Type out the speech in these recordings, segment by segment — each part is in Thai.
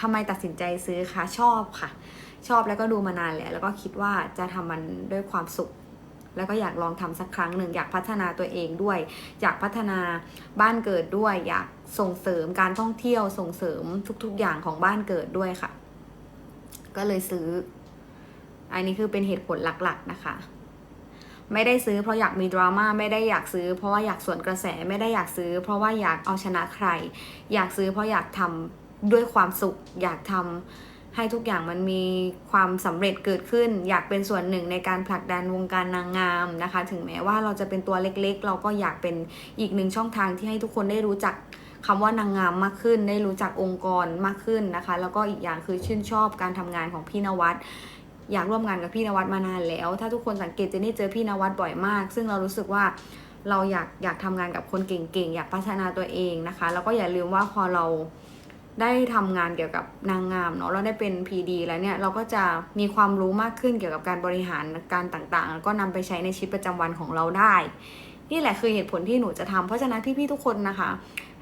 ทำไมตัดสินใจซื้อคะชอบค่ะ ชอบแล้วก็ดูมานานแล้วแล้วก็คิดว่าจะทำมันด้วยความสุข แล้วก็อยากลองทำสักครั้งหนึ่งอยากพัฒนาตัวเองด้วย อยากพัฒนาบ้านเกิดด้วย อยากส่งเสริมการท่องเที่ยวส่งเสริมทุกๆอย่างของบ้านเกิดด้วยค่ะ ก็เลยซื้อ อันนี้คือเป็นเหตุผลหลักๆนะคะไม่ได้ซื้อเพราะอยากมีดราม่าไม่ได้อยากซื้อ เพราะว่าอยากสวนกระแสไม่ได้อยากซื้อ เพราะว่าอยากเอาชนะใคร อยากซื้อเพราะอยากทำ ด้วยความสุข อยากทำให้ทุกอย่างมันมีความสำเร็จเกิดขึ้น อยากเป็นส่วนหนึ่งในการผลักดันวงการนางงามนะคะ ถึงแม้ว่าเราจะเป็นตัวเล็กๆ เราก็อยากเป็นอีกหนึ่งช่องทางที่ให้ทุกคนได้รู้จักคำว่านางงามมากขึ้น ได้รู้จักองค์กรมากขึ้นนะคะ แล้วก็อีกอย่างคือชื่นชอบการทำงานของพี่นวัดอยากร่วมงานกับพี่นวัดมานานแล้ว ถ้าทุกคนสังเกตเจนนี่เจอพี่นวัดบ่อยมาก ซึ่งเรารู้สึกว่าเราอยากอยากทำงานกับคนเก่งๆ อยากพัฒนาตัวเองนะคะ แล้วก็อย่าลืมว่าพอเรา ได้ทำงานเกี่ยวกับนางงามเนาะเราได้เป็น PD แล้วเนี่ยเราก็จะมีความรู้มากขึ้นเกี่ยวกับการบริหารการต่างๆ แล้วก็นำไปใช้ในชีวิตประจำวันของเราได้ นี่แหละคือเหตุผลที่หนูจะทำเพราะฉะนั้นพี่ๆทุกคนนะคะ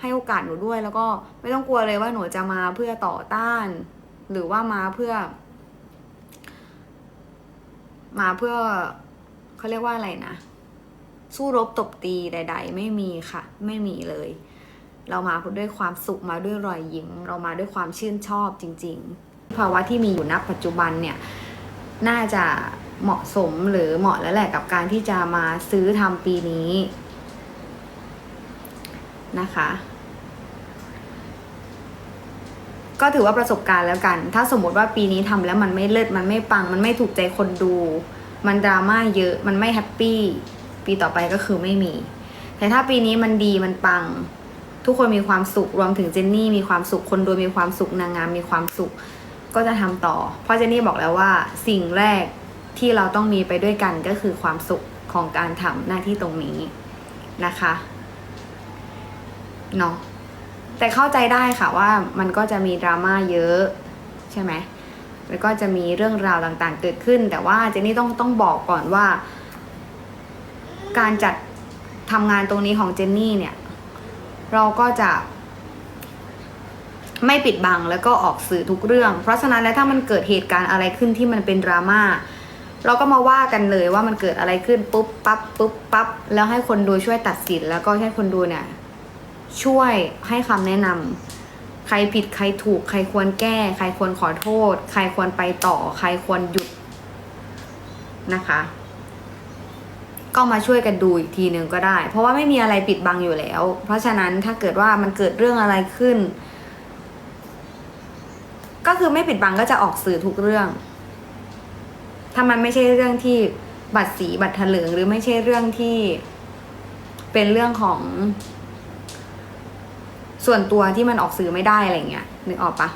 ให้โอกาสหนูด้วยแล้วก็ไม่ต้องกลัวเลยว่าหนูจะมาเพื่อต่อต้าน หรือว่ามาเพื่อ มาเพื่อเขาเรียกว่าอะไรนะสู้รบตบตีใด ๆ ไม่มีค่ะ ไม่มีเลย เรามาด้วยความสุขมาด้วยรอยยิ้ม เรามาด้วยความชื่นชอบจริง ๆ ภาวะที่มีอยู่ณปัจจุบันเนี่ยน่าจะเหมาะสมหรือเหมาะแล้วแหละกับการที่จะมาซื้อทำปีนี้นะคะ ก็ถือว่าประสบการณ์แล้วกัน ถ้าสมมติว่าปีนี้ทำแล้วมันไม่เลิศมันไม่ปัง มันไม่ถูกใจคนดู มันดราม่าเยอะมันไม่แฮปปี้ปีต่อไปก็คือไม่มี แต่ถ้าปีนี้มันดีมันปัง ทุกคนมีความสุขรวมถึงเจนนี่มีความสุขคนดูมีความสุขนางงามมีความสุข ก็จะทำต่อ เพราะเจนนี่บอกแล้วว่าสิ่งแรกที่เราต้องมีไปด้วยกันก็คือความสุขของการทำหน้าที่ตรงนี้นะคะเนาะแต่เข้าใจได้ค่ะว่ามันก็จะมีดราม่าเยอะใช่ไหมแล้วก็จะมีเรื่องราวต่างๆ เกิดขึ้น แต่ว่าเจนนี่ต้องต้องบอกก่อนว่า การจัดทำงานตรงนี้ของเจนนี่เนี่ย เราก็จะ ไม่ปิดบังแล้วก็ออกสื่อทุกเรื่อง เพราะฉะนั้นแล้วถ้ามันเกิดเหตุการณ์อะไรขึ้นที่มันเป็นดราม่าเราก็มาว่ากันเลยว่ามันเกิดอะไรขึ้นปุ๊บปั๊บปุ๊บปั๊บแล้วให้คนดูช่วยตัดสินแล้วก็ให้คนดูเนี่ย ช่วยให้คำแนะนำใครผิดใครถูก ใครควรแก้ ใครควรขอโทษ ใครควรไปต่อ ใครควรหยุดนะคะ ก็มาช่วยกันดูอีกทีหนึ่งก็ได้ เพราะว่าไม่มีอะไรปิดบังอยู่แล้ว เพราะฉะนั้นถ้าเกิดว่ามันเกิดเรื่องอะไรขึ้น ก็คือไม่ปิดบังก็จะออกสื่อทุกเรื่อง ถ้ามันไม่ใช่เรื่องที่บัตรสีบัตรเถลิงหรือไม่ใช่เรื่องที่เป็นเรื่องของ ส่วนตัวที่มันออกสื่อไม่ได้อะไรเงี้ยนึกออกปะ